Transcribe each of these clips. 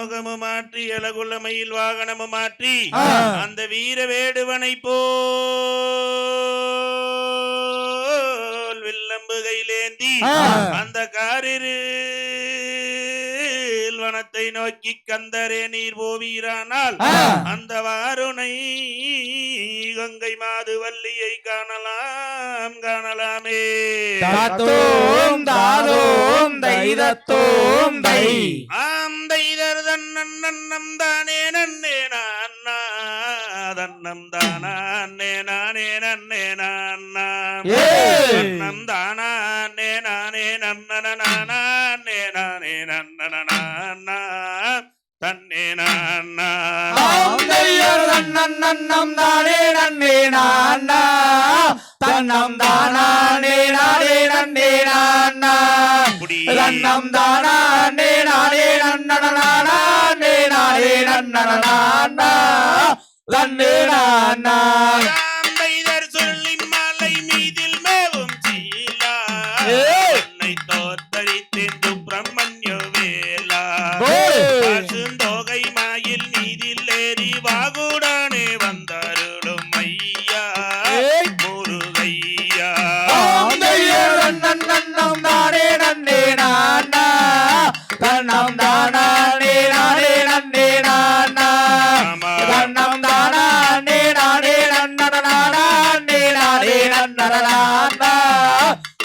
முகமும் மாற்றி அழகுள்ளமையில் வாகனமும் மாற்றி ஆ. அந்த வீர வேடுவனை போல் வில்லம்பு கையிலேந்தி ஆ. அந்த காரிரு வனத்தை நோக்கி கந்தரே நீர் போவீரானால் ஆ. அந்த வாருனை கங்கை மாது வள்ளியை காணலாம் காணலாமே தாத்தோம் தாதோம் தை ஆம் தைதர் தன்னன் நன்னம் தானே நன்னே நான்னா? தன்னம் தானே நானே நன்னே நான்னா. தன்னம் தானே நானே நன்னன நானே? நானே நன்னன நானா தன்னே நானா ஆந்தையர் தன்னன் நன்னம் தானே நன்னே? நானா தன்னம் தானே நானே நன்னே. நானா அப்படி தன்னம் தானே நானே நன்னனே நானே நன்னனா தன்னே நானா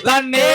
தன்னே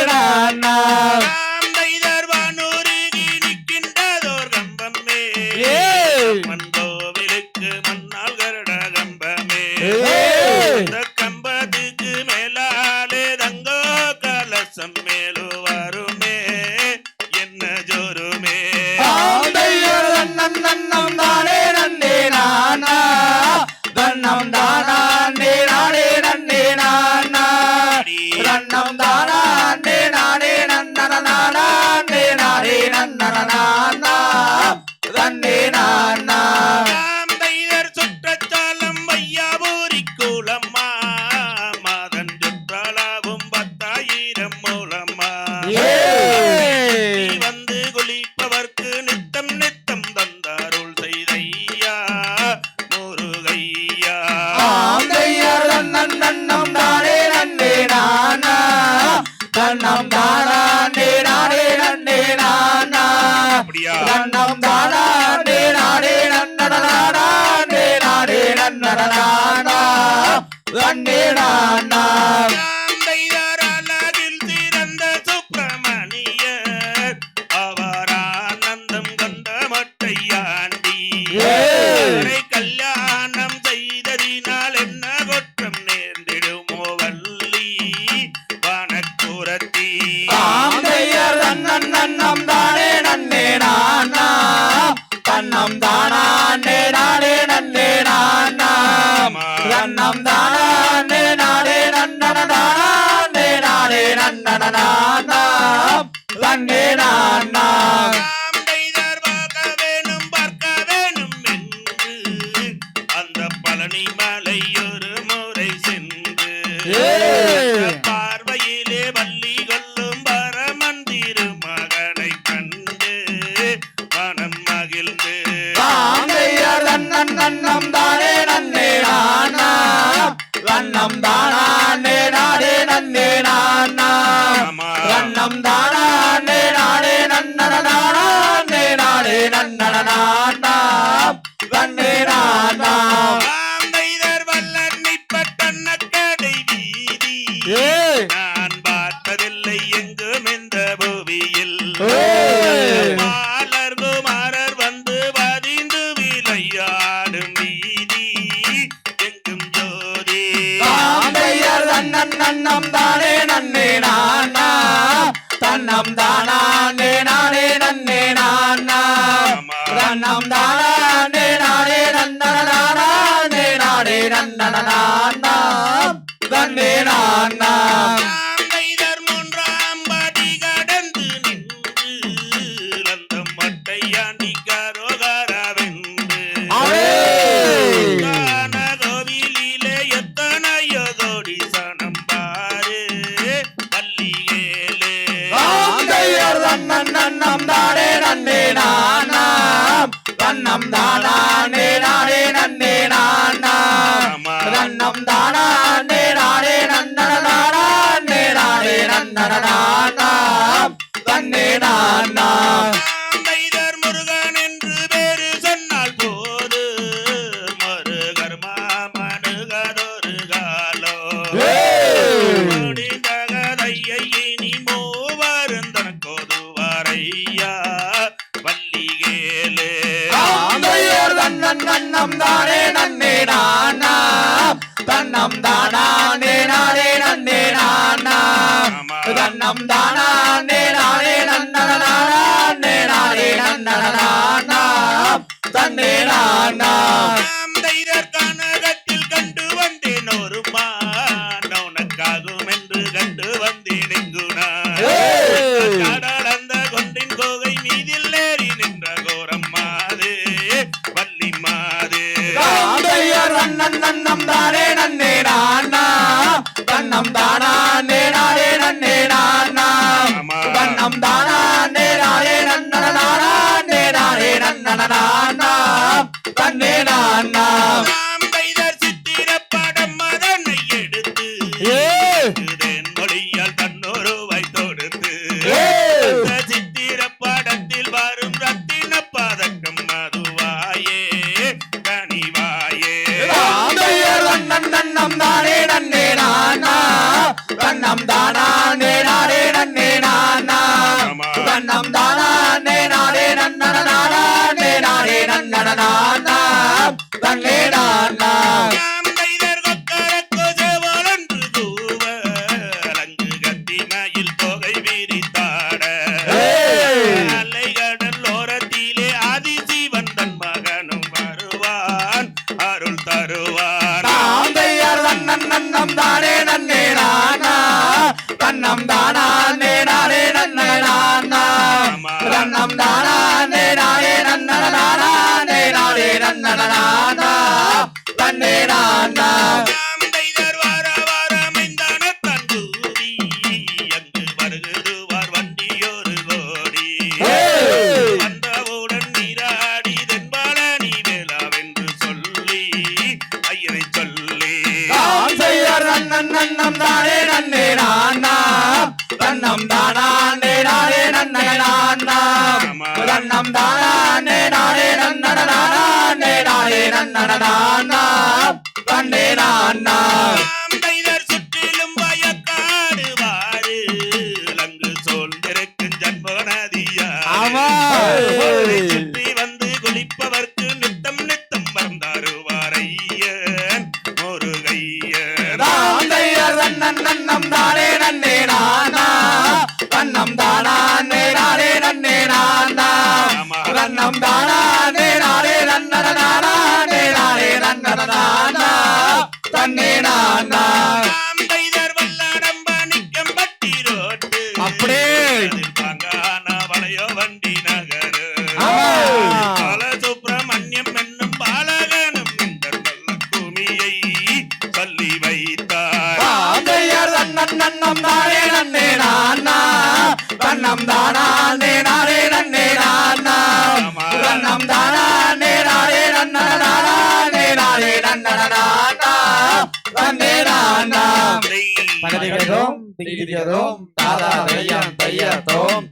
தைதர் அழகில் சிறந்த சுப்பிரமணியர். அவர் ஆனந்தம் கொண்ட மொட்டையாண்டி. அவரை கல்யாணம் செய்ததினால் என்ன குற்றம் நேர்ந்திடுமோ வள்ளி. வனக்குரத்தி. ஆந்தையர் தன்னன் நன்னம் தானே நன்னே நானா. தன்னம் தானே நானே நன்னே நானா. தன்னம் தானே நானே நன்னனா தன்னே நானா. அந்த பழனி மலை ஒரு முறை சென்று தன்னம் தானே நானே நன்னனே நானே நன்னனா தன்னே நானா. மூன்றாம் படி கடந்து நின்று தானானே தன்னம் தானே நன்னே நானாம். தன்னம் தானே நானே நன்னே நானாம். தன்னம் தானே நானே நன்னே நானே நன்னே நானாம் தன்னே நானா நான் Ramdana தன்னே நான்? நன்னம் தானே நன்னே நான்னா தன்னம் தானே நானே நன்னே நான்னா தன்னம் தானே நானே நன்னடனானே நானே நன்னடனானா கண்ணே நான்னா கைதர் சுற்றிலும் வயக்காடு வாடு சுற்றி வந்து குளிப்பவர்க்கு நித்தம் நித்தம் வந்தாரு வாரைய ஒரு கையர் அப்படியே. வளையோ வண்டி நகர் பால சுப்பிரமணியம் என்னும் பாலகனும் பூமியை சொல்லி வைத்தார் நன்னம் தானே? நன்னே நானா கண்ணம் தானா? நானே நன்னே நானா? கண்ணம் தானா நானே நன்னே நானே? நன்னே. நானா பகதிகளும் திகிதியதோம் தாதா தையம் தைய தோம்